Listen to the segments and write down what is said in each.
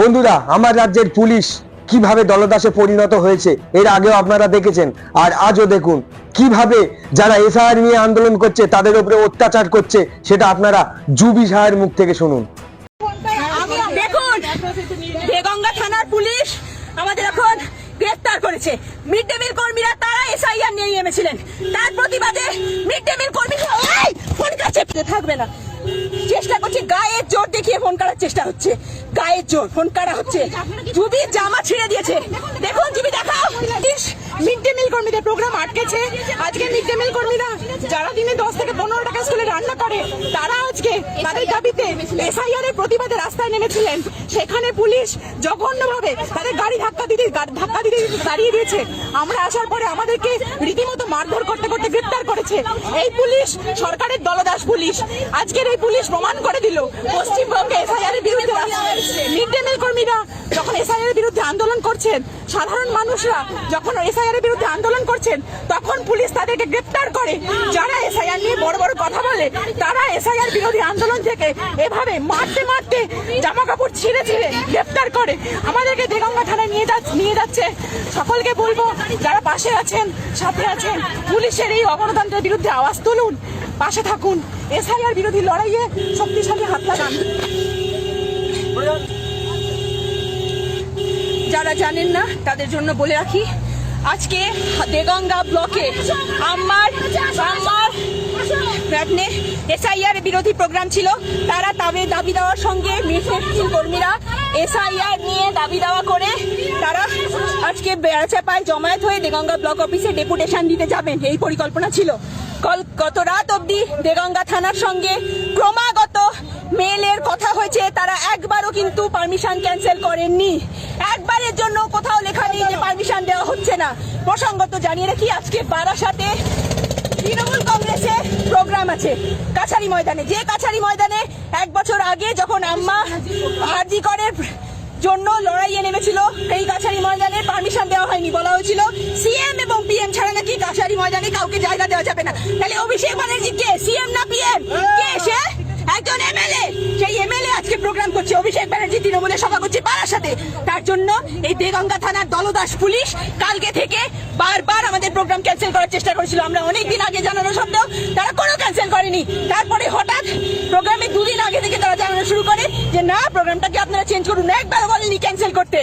বন্ধুরা, আমার রাজ্যের পুলিশ কীভাবে দলদাসে পরিণত হয়েছে, এর আগেও আপনারা দেখেছেন, আর আজও দেখুন। কীভাবে যারা এসআইআর নিয়ে আন্দোলন করছে, তাদের উপরে অত্যাচার করছে, সেটা আপনারা জুবি সাহের মুখ থেকে শুনুন। তারা এসআইআর নিয়ে নেমেছিলেন। তার প্রতিবাদে মিড ডে মিল থাকবে না। চেষ্টা করছি গায়ের জোর দেখিয়ে ফোন করার চেষ্টা হচ্ছে। গায়ের জোর ফোন করা হচ্ছে। যদি জামা ছিঁড়ে দিয়েছে। দেখুন জুবি দেখাও। মিড ডে মিল কর্মীদের প্রোগ্রাম আটকেছে। আজকে মিড ডে মিল কর্মীরা যারা দিনে দশ থেকে পনেরো টাকা স্কুলে রান্না করে তারা আজকে তাদের দাবিতে এসআইআর এর প্রতিবাদে রাস্তায় নেমেছিলেন। সেখানে পুলিশ জঘন্যভাবে তাদের গাড়ি ধাক্কা দিতে ধাক্কা দিতে দাঁড়িয়ে দিয়েছে। আমরা আসার পরে আমাদেরকে রীতিমতো মারধর করতে করতে গ্রেপ্তার করেছে। এই পুলিশ সরকারের দলদাস পুলিশ। আজকের এই পুলিশ প্রমাণ করে দিল, পশ্চিমবঙ্গে এসআইআর এর বিরুদ্ধে মিড ডে মিল কর্মীরা যখন এসআইআর এর বিরুদ্ধে আন্দোলন করছেন সাধারণ মানুষরা যখন এসআইআর এর বিরুদ্ধে আন্দোলন করছেন, তখন পুলিশ তাদেরকে গ্রেপ্তার করে। যারা এসআইআর নিয়ে বড় বড় কথা বলে, তারা এসআইআর বিরোধী আন্দোলন থেকে এভাবে মারতে মারতে জামা কাপড় ছিঁড়ে ছিঁড়ে গ্রেপ্তার করে। আমাদেরকে দেগঙ্গা থানায় নিয়ে যাচ্ছে নিয়ে যাচ্ছে। সকলকে বলব, যারা পাশে আছেন, সাথে আছেন, পুলিশের এই অগণতন্ত্রের বিরুদ্ধে আওয়াজ তুলুন, পাশে থাকুন। এসআইআর বিরোধী লড়াইয়ে শক্তিশালী হাত লাগান যারা জানেন না, তাদের জন্য বলে রাখি, আজকে দেগঙ্গা ব্লকে আমার আমার আপনি এসআইআর বিরোধী প্রোগ্রাম ছিল। তারা তাদের দাবি দেওয়ার সঙ্গে মিছিল কর্মীরা। এসআইআর নিয়ে দাবি দেওয়া করে তারা আজকে বেড়াচাপায় জমায়েত হয়ে দেগঙ্গা ব্লক অফিসে ডেপুটেশন দিতে যাবেন। এই পরিকল্পনা ছিল। কল গত রাত অবধি দেগঙ্গা থানার সঙ্গে ক্রমাগত মেলের কথা হয়েছে, তারা একবারও কিন্তু পারমিশন ক্যান্সেল করেননি। একবারের জন্য কোথাও লেখা নেই যে পারমিশন দেওয়া হচ্ছে না। প্রসঙ্গত জানিয়ে রাখি, আজকে বারাসাতে তৃণমূল কংগ্রেসে প্রোগ্রাম আছে। কাছারি ময়দানে। যে কাছারি ময়দানে এক বছর আগে যখন আম্মা হার্জি করের জন্য লড়াইয়ে নেমেছিল এই কাছারি ময়দানে পারমিশন দেওয়া হয়নি। বলা হয়েছিল সিএম এবং পিএম ছাড়া নাকি কাছারি ময়দানে কাউকে জায়গা দেওয়া যাবে না। তাহলে অভিষেক ব্যানার্জি কে? সিএম না পিএম কে সে? একজন এমএলএ, সেই এমএলএ আজকে প্রোগ্রাম করছে, অভিষেক ব্যানার্জি, তৃণমূলের সভা করছে সাথে। তার জন্য এই দেগঙ্গা থানার দলদাস পুলিশ কালকে থেকে বারবার আমাদের প্রোগ্রাম ক্যান্সেল করার চেষ্টা করেছিল। আমরা অনেক দিন আগে জানানো সত্ত্বেও তারা কোনো ক্যান্সেল করেনি। তারপরে হঠাৎ প্রোগ্রামে দুদিন আগে থেকে তারা জানানো শুরু করে যে না প্রোগ্রামটাকে আপনারা চেঞ্জ করুন। একবার বলেনি ক্যান্সেল করতে।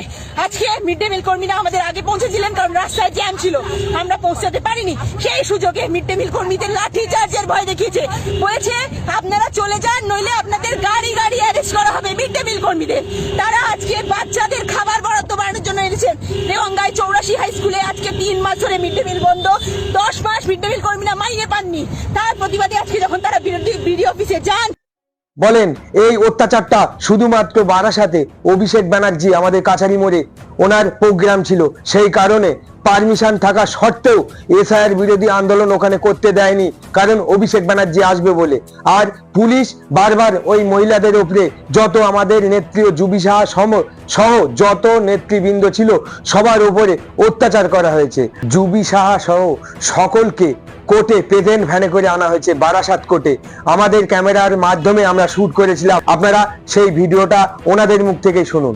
আজকে মিড ডে মিল কর্মীরা আমাদের আগে পৌঁছেছিলেন, কারণ রাস্তায় জ্যাম ছিল। আমরা পৌঁছাতে পারিনি। সেই সুযোগে মিড ডে মিল কর্মীদের লাঠি চার্জের ভয় দেখিয়েছে। বলেছে, আপনারা চলে যান, নইলে আপনাদের গাড়ি গাড়ি অ্যারেস্ট করা হবে মিড ডে মিল কর্মীদের। তারা আজকে বাচ্চাদের খাবার বরাদ্দ বাড়ানোর জন্য এনেছেন। দেওয়াঙ্গায় চৌরাশি হাই স্কুলে আজকে তিন মাস ধরে মিড ডে মিল বন্ধ। দশ মাস মিড ডে মিল কর্মীরা মাইনে পাননি। তার প্রতিবাদে আজকে যখন তারা বিরোধী বিডি অফিসে যান বলেন, এই অত্যাচারটা শুধুমাত্র বারাসাতে অভিষেক ব্যানার্জি আমাদের কাছারি মোড়ে ওনার প্রোগ্রাম ছিল। সেই কারণে পারমিশন থাকা সত্ত্বেও এসআইআর বিরোধী আন্দোলন ওখানে করতে দেয়নি, কারণ অভিষেক ব্যানার্জি আসবে বলে। আর পুলিশ বারবার ওই মহিলাদের উপরে যত আমাদের নেত্রী ও জুবি সাহা সম, সহ যত নেতৃবৃন্দ ছিল, সবার উপরে অত্যাচার করা হয়েছে। জুবি সাহা সহ সকলকে কোর্টে প্রেজেন্ট ভ্যানে করে আনা হয়েছে বারাসাত কোর্টে। আমাদের ক্যামেরার মাধ্যমে আমরা শুট করেছিলাম। আপনারা সেই ভিডিওটা ওনাদের মুখ থেকেই শুনুন।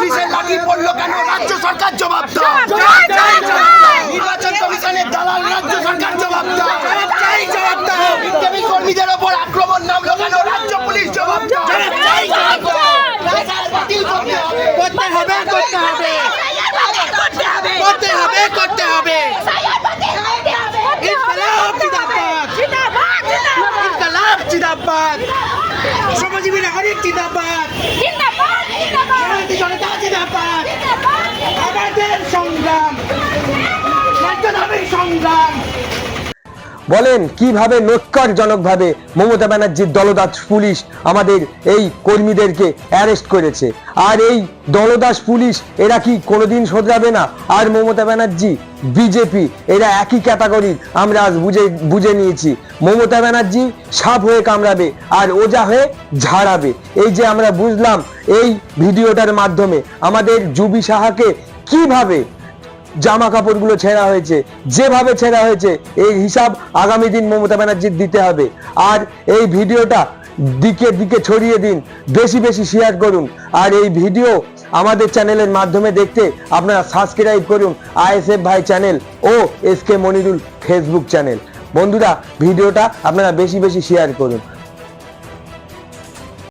পুলিশের লাঠি পড়ল কেন রাজ্য সরকার জবাব দাও নির্বাচন কমিশনের দালাল রাজ্য সরকার জবাব দাও কর্মীদের ওপর আক্রমণ নামলো কেন রাজ্য পুলিশ জবাব দাও করতে হবে করতে হবে করতে হবে করতে হবে করতে হবে ইনকলাব জিন্দাবাদ ইনকলাব নাগরিক জিন্দাবাদ জনতা বলেন, কীভাবে নৈক্যরজনকভাবে মমতা ব্যানার্জির দলদাস পুলিশ আমাদের এই কর্মীদেরকে অ্যারেস্ট করেছে? আর এই দলদাস পুলিশ, এরা কি কোনোদিন শোধরাবে না? আর মমতা ব্যানার্জি, বিজেপি, এরা একই ক্যাটাগরির, আমরা আজ বুঝে বুঝে নিয়েছি। মমতা ব্যানার্জি সাপ হয়ে কামড়াবে, আর ওজা হয়ে ঝাড়াবে। এই যে আমরা বুঝলাম, এই ভিডিওটার মাধ্যমে আমাদের জুবি সাহাকে কীভাবে জামা কাপড়গুলো ছেঁড়া হয়েছে, যেভাবে ছেঁড়া হয়েছে, এই হিসাব আগামী দিন মমতা ব্যানার্জির দিতে হবে। আর এই ভিডিওটা দিকে দিকে ছড়িয়ে দিন, বেশি বেশি শেয়ার করুন। আর এই ভিডিও আমাদের চ্যানেলের মাধ্যমে দেখতে আপনারা সাবস্ক্রাইব করুন, আইএসএফ ভাই চ্যানেল ও S K Monirul facebook channel. বন্ধুরা, ভিডিওটা আপনারা বেশি বেশি শেয়ার করুন।